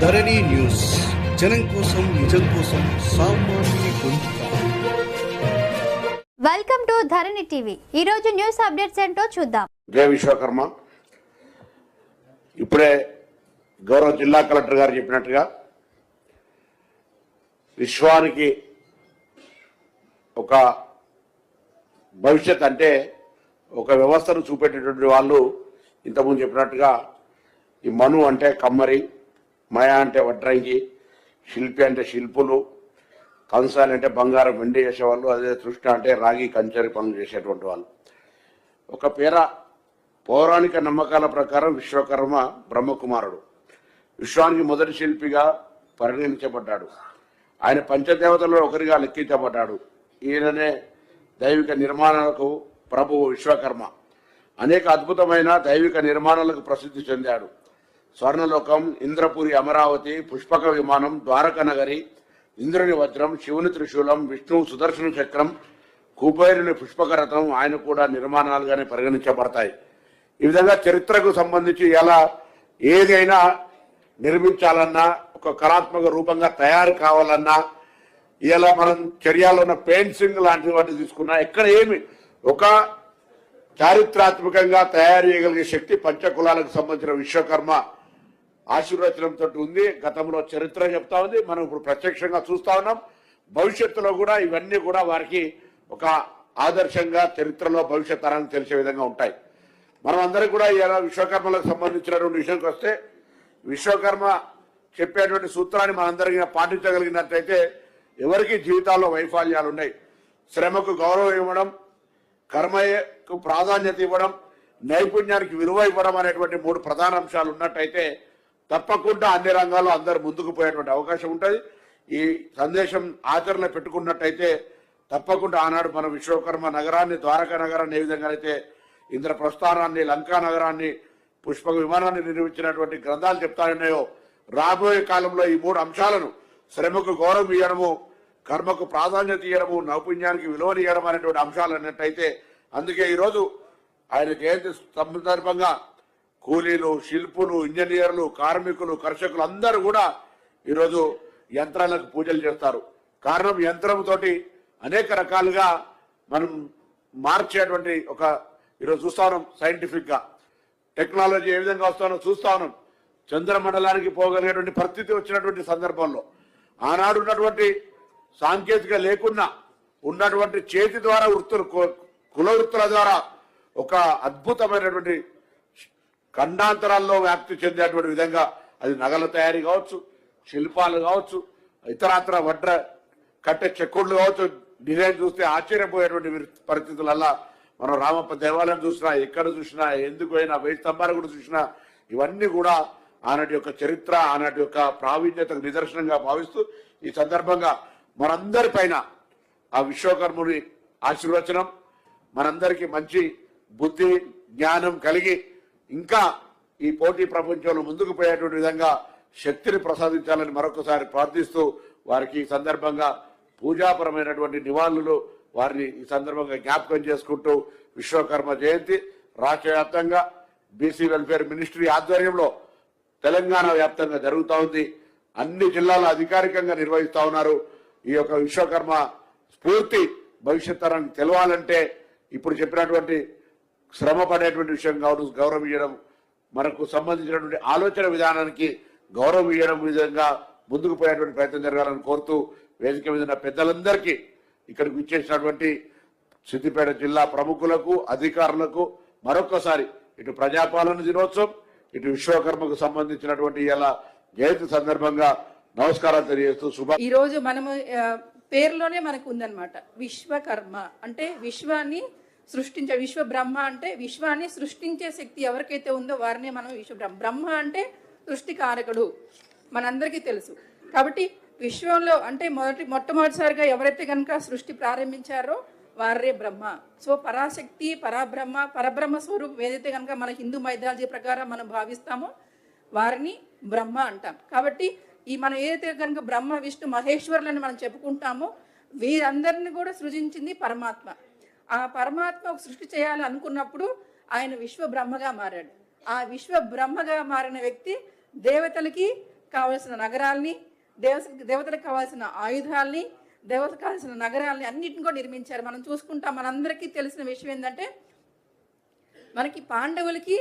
ధరణి news. జనం కోసం నిజం కోసం సామాన్య వెల్కమ్ టు ధరణి టీవీ. ఈ రోజు న్యూస్ అప్డేట్స్ ఏంటో చూద్దాం. జయ విశ్వకర్మ. ఇప్పుడే గౌరవ జిల్లా కలెక్టర్ గారు చెప్పినట్టుగా విశ్వానికి ఒక భవిష్యత్ అంటే ఒక వ్యవస్థను చూపెట్టేటువంటి వాళ్ళు ఇంతకుముందు చెప్పినట్టుగా ఈ మను అంటే కమ్మరి మయ అంటే వడ్రంగి శిల్పి అంటే శిల్పులు కంసాలి అంటే బంగారం వెండి చేసేవాళ్ళు అదే తృష్ణ అంటే రాగి కంచరి పనులు చేసేటువంటి వాళ్ళు. ఒక పేర పౌరాణిక నమ్మకాల ప్రకారం విశ్వకర్మ బ్రహ్మకుమారుడు. విశ్వానికి మొదటి శిల్పిగా పరిగణించబడ్డాడు. ఆయన పంచదేవతల్లో ఒకరిగా లెక్కించబడ్డాడు. ఈయననే దైవిక నిర్మాణాలకు ప్రభువు విశ్వకర్మ. అనేక అద్భుతమైన దైవిక నిర్మాణాలకు ప్రసిద్ధి చెందాడు. స్వర్ణలోకం ఇంద్రపురి అమరావతి పుష్పక విమానం ద్వారక నగరి ఇంద్రుని వజ్రం శివుని త్రిశూలం విష్ణు సుదర్శన చక్రం కుబేరుని పుష్పక రథం ఆయన కూడా నిర్మాణాలుగానే పరిగణించబడతాయి. ఈ విధంగా చరిత్రకు సంబంధించి ఎలా ఏదైనా నిర్మించాలన్నా ఒక కళాత్మక రూపంగా తయారు కావాలన్నా ఇలా మనం చర్యలో ఉన్న పెయింట్సింగ్ లాంటి వాటిని తీసుకున్నా ఎక్కడ ఏమి ఒక చారిత్రాత్మకంగా తయారు చేయగలిగే శక్తి పంచకులాలకు సంబంధించిన విశ్వకర్మ ఆశీర్వచనంతో ఉంది. గతంలో చరిత్ర చెప్తా ఉంది. మనం ఇప్పుడు ప్రత్యక్షంగా చూస్తా ఉన్నాం. భవిష్యత్తులో కూడా ఇవన్నీ కూడా వారికి ఒక ఆదర్శంగా చరిత్రలో భవిష్యత్ తరానికి తెలిసే విధంగా ఉంటాయి. మనం అందరం కూడా ఇలా విశ్వకర్మలకు సంబంధించినటువంటి విషయంకి వస్తే విశ్వకర్మ చెప్పేటువంటి సూత్రాన్ని మనందరికీ పాటించగలిగినట్లయితే ఎవరికి జీవితాల్లో వైఫల్యాలు ఉన్నాయి శ్రమకు గౌరవం ఇవ్వడం కర్మకు ప్రాధాన్యత ఇవ్వడం నైపుణ్యానికి విలువ ఇవ్వడం అనేటువంటి మూడు ప్రధాన అంశాలు ఉన్నట్టయితే తప్పకుండా అన్ని రంగాల్లో అందరు ముందుకు పోయేటువంటి అవకాశం ఉంటుంది. ఈ సందేశం ఆచరణ పెట్టుకున్నట్టయితే తప్పకుండా ఆనాడు మన విశ్వకర్మ నగరాన్ని ద్వారకా నగరాన్ని ఏ విధంగా అయితే ఇంద్రప్రస్థానాన్ని లంకా నగరాన్ని పుష్ప విమానాన్ని నిర్మించినటువంటి గ్రంథాలు చెప్తాయన్నాయో రాబోయే కాలంలో ఈ మూడు అంశాలను శ్రమకు గౌరవం ఇవ్వడము కర్మకు ప్రాధాన్యత ఇవ్వడము నైపుణ్యానికి విలువనియడం అనేటువంటి అంశాలు అన్నట్టయితే అందుకే ఈరోజు ఆయన జయంతి సందర్భంగా కూలీలు శిల్పులు ఇంజనీర్లు కార్మికులు కర్షకులు అందరూ కూడా ఈరోజు యంత్రాలకు పూజలు చేస్తారు. కారణం యంత్రంతోటి అనేక రకాలుగా మనం మార్చేటువంటి ఒక ఈరోజు చూస్తా ఉన్నాం సైంటిఫిక్గా టెక్నాలజీ ఏ విధంగా వస్తానో చూస్తా ఉన్నాం చంద్రమండలానికి పోగలిగేటువంటి పరిస్థితి వచ్చినటువంటి సందర్భంలో. ఆనాడు ఉన్నటువంటి సాంకేతిక లేకున్నా ఉన్నటువంటి చేతి ద్వారా వృత్తులు కు- కుల వృత్తుల ద్వారా ఒక అద్భుతమైనటువంటి ఖండాంతరాల్లో వ్యాప్తి చెందేటువంటి విధంగా అది నగల తయారీ కావచ్చు శిల్పాలు కావచ్చు ఇతరాత్ర వడ్ర కట్టె చెక్కుళ్ళు కావచ్చు. డిజైన్ చూస్తే ఆశ్చర్యపోయేటువంటి పరిస్థితులల్లా మనం రామప్ప దేవాలయం చూసినా ఎక్కడ చూసినా ఎందుకు అయినా వెయ్యి స్తంభాలు కూడా చూసినా ఇవన్నీ కూడా ఆనాటి యొక్క చరిత్ర ఆనాటి యొక్క ప్రావీణ్యతకు నిదర్శనంగా భావిస్తూ ఈ సందర్భంగా మనందరి పైన ఆ విశ్వకర్ముని ఆశీర్వచనం మనందరికీ మంచి బుద్ధి జ్ఞానం కలిగి ఇంకా ఈ పోటీ ప్రపంచంలో ముందుకు పోయేటువంటి విధంగా శక్తిని ప్రసాదించాలని మరొకసారి ప్రార్థిస్తూ వారికి ఈ సందర్భంగా పూజాపరమైనటువంటి నివాళులు వారిని ఈ సందర్భంగా జ్ఞాపకం చేసుకుంటూ విశ్వకర్మ జయంతి రాష్ట్ర వ్యాప్తంగా బీసీ వెల్ఫేర్ మినిస్ట్రీ ఆధ్వర్యంలో తెలంగాణ వ్యాప్తంగా జరుగుతూ ఉంది. అన్ని జిల్లాలు అధికారికంగా నిర్వహిస్తా ఉన్నారు. ఈ యొక్క విశ్వకర్మ స్ఫూర్తి భవిష్యత్ తరానికి తెలవాలంటే ఇప్పుడు చెప్పినటువంటి శ్రమ పడేటువంటి విషయం కావచ్చు గౌరవం ఇవ్వడం మనకు సంబంధించినటువంటి ఆలోచన విధానానికి గౌరవం ఇవ్వడం విధంగా ముందుకు పోయేటువంటి ప్రయత్నం జరగాలని కోరుతూ వేదిక మీద ఉన్న పెద్దలందరికీ ఇక్కడికి ఇచ్చేసినటువంటి సిద్దిపేట జిల్లా ప్రముఖులకు అధికారులకు మరొక్కసారి ఇటు ప్రజాపాలన దినోత్సవం ఇటు విశ్వకర్మకు సంబంధించినటువంటి ఇలా జయంతి సందర్భంగా నమస్కారాలు తెలియజేస్తూ శుభ ఈ రోజు మనము పేరులోనే మనకు ఉందన్నమాట. విశ్వకర్మ. అంటే విశ్వాన్ని సృష్టించే విశ్వ బ్రహ్మ అంటే విశ్వాన్ని సృష్టించే శక్తి ఎవరికైతే ఉందో వారినే మనం విశ్వ బ్రహ్మ అంటే సృష్టికారకుడు మనందరికీ తెలుసు. కాబట్టి విశ్వంలో అంటే మొదటి మొట్టమొదటిసారిగా ఎవరైతే కనుక సృష్టి ప్రారంభించారో వారే బ్రహ్మ. సో పరాశక్తి పరబ్రహ్మ పరబ్రహ్మ స్వరూపం ఏదైతే కనుక మన హిందూ మైథాలజీ ప్రకారం మనం భావిస్తామో వారిని బ్రహ్మ అంటాం. కాబట్టి ఈ మనం ఏదైతే కనుక బ్రహ్మ విష్ణు మహేశ్వరులని మనం చెప్పుకుంటామో వీరందరిని కూడా సృజించింది పరమాత్మ. ఆ పరమాత్మ ఒక సృష్టి చేయాలనుకున్నప్పుడు ఆయన విశ్వ బ్రహ్మగా మారాడు. ఆ విశ్వ బ్రహ్మగా మారిన వ్యక్తి దేవతలకి కావలసిన నగరాల్ని దేవ దేవతలకు కావాల్సిన ఆయుధాల్ని దేవతకు కావాల్సిన నగరాలని అన్నిటిని కూడా నిర్మించారు. మనం చూసుకుంటాం మనందరికీ తెలిసిన విషయం ఏంటంటే మనకి పాండవులకి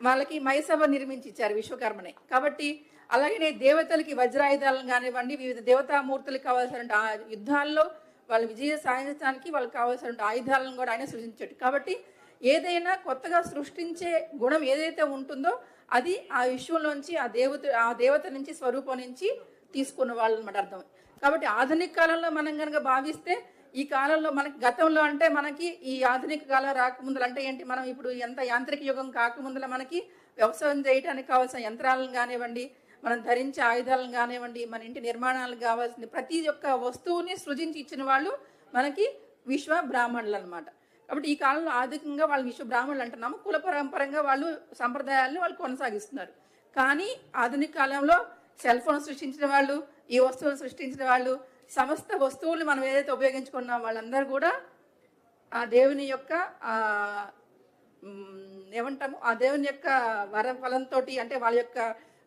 వాళ్ళకి మైసభ నిర్మించి ఇచ్చారు విశ్వకర్మని. కాబట్టి అలాగనే దేవతలకి వజ్రాయుధాలను కానివ్వండి వివిధ దేవతామూర్తులకు కావాల్సిన ఆ యుద్ధాల్లో వాళ్ళ విజయ సాధించడానికి వాళ్ళకి కావాల్సిన ఆయుధాలను కూడా ఆయన సృష్టించాడు. కాబట్టి ఏదైనా కొత్తగా సృష్టించే గుణం ఏదైతే ఉంటుందో అది ఆ విశ్వంలోంచి ఆ దేవత ఆ దేవత నుంచి స్వరూపం నుంచి తీసుకున్న వాళ్ళు అనమాట అర్థం. కాబట్టి ఆధునిక కాలంలో మనం కనుక భావిస్తే ఈ కాలంలో మనకి గతంలో అంటే మనకి ఈ ఆధునిక కాలం రాకముందులు అంటే ఏంటి? మనం ఇప్పుడు ఎంత యాంత్రిక యుగం కాకముందుల మనకి వ్యవసాయం చేయడానికి కావాల్సిన యంత్రాలను కానివ్వండి మనం ధరించే ఆయుధాలను కానివ్వండి మన ఇంటి నిర్మాణాలకు కావాల్సిన ప్రతి ఒక్క వస్తువుని సృజించి ఇచ్చిన వాళ్ళు మనకి విశ్వ బ్రాహ్మణులు అనమాట కాబట్టి ఈ కాలంలో ఆర్థికంగా వాళ్ళు విశ్వ బ్రాహ్మణులు అంటున్నాము. కుల పరంపరంగా వాళ్ళు సంప్రదాయాలను వాళ్ళు కొనసాగిస్తున్నారు. కానీ ఆధునిక కాలంలో సెల్ ఫోన్ సృష్టించిన వాళ్ళు ఈ వస్తువులు సృష్టించిన వాళ్ళు సమస్త వస్తువులు మనం ఏదైతే ఉపయోగించుకున్నాం వాళ్ళందరూ కూడా ఆ దేవుని యొక్క ఏమంటాము? ఆ దేవుని యొక్క వర ఫలంతో అంటే వాళ్ళ యొక్క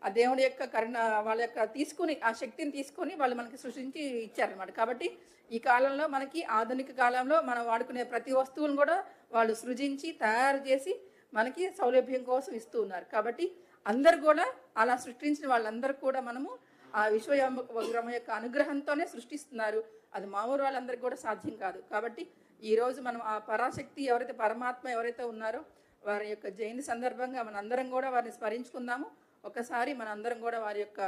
ఆ దేవుని యొక్క కరుణ వాళ్ళ యొక్క తీసుకుని ఆ శక్తిని తీసుకొని వాళ్ళు మనకి సృష్టించి ఇచ్చారనమాట కాబట్టి ఈ కాలంలో మనకి ఆధునిక కాలంలో మనం వాడుకునే ప్రతి వస్తువును కూడా వాళ్ళు సృజించి తయారు చేసి మనకి సౌలభ్యం కోసం ఇస్తూ ఉన్నారు. కాబట్టి అందరు కూడా అలా సృష్టించిన వాళ్ళందరూ కూడా మనము ఆ విశ్వయమ యొక్క అనుగ్రహంతోనే సృష్టిస్తున్నారు. అది మామూలు వాళ్ళందరికీ కూడా సాధ్యం కాదు. కాబట్టి ఈ రోజు మనం ఆ పరాశక్తి ఎవరైతే పరమాత్మ ఎవరైతే ఉన్నారో వారి యొక్క జయంతి సందర్భంగా మనందరం కూడా వారిని స్మరించుకుందాము. ఒకసారి మనందరం కూడా వారి యొక్క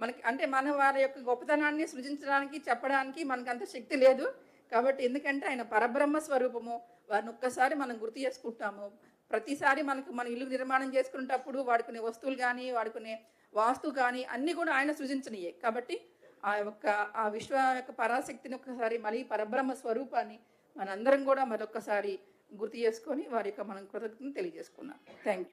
మనకి అంటే మన వారి యొక్క గొప్పతనాన్ని సృజించడానికి చెప్పడానికి మనకు అంత శక్తి లేదు. కాబట్టి ఎందుకంటే ఆయన పరబ్రహ్మ స్వరూపము. వారిని ఒక్కసారి మనం గుర్తు చేసుకుంటాము. ప్రతిసారి మనకు మన ఇల్లు నిర్మాణం చేసుకునేటప్పుడు వాడుకునే వస్తువులు కానీ వాడుకునే వాస్తు కానీ అన్నీ కూడా ఆయన సృజించినయే. కాబట్టి ఆ యొక్క ఆ విశ్వ యొక్క పరాశక్తిని ఒక్కసారి మళ్ళీ పరబ్రహ్మ స్వరూపాన్ని మనందరం కూడా మరొకసారి గుర్తు చేసుకొని వారి యొక్క మనం కృతజ్ఞతను తెలియజేసుకున్నాం. థ్యాంక్ యూ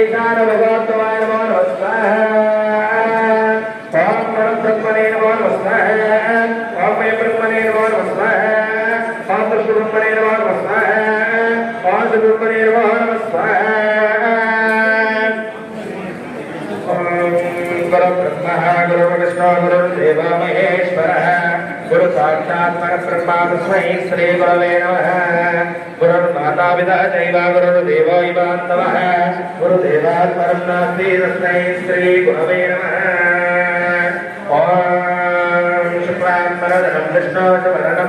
ईशान भगवतमाय नमो नमस्कार ओम परब्रह्मणे नमो नमस्कार తస్మై శ్రీ గురవే నమః గురు మాతా పితా చైవ గురు దేవో ఇవాంతవ గురు దేవాత్ పరం నాస్తి తస్మై శ్రీ గురవే నమః ఓం శుక్లాంబరధరం విష్ణు వరణం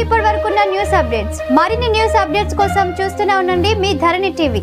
ఇప్పటి వరకు న్యూస్ అప్డేట్స్. మరిన్ని న్యూస్ అప్డేట్స్ కోసం చూస్తూనే ఉండండి మీ ధరణి టీవీ.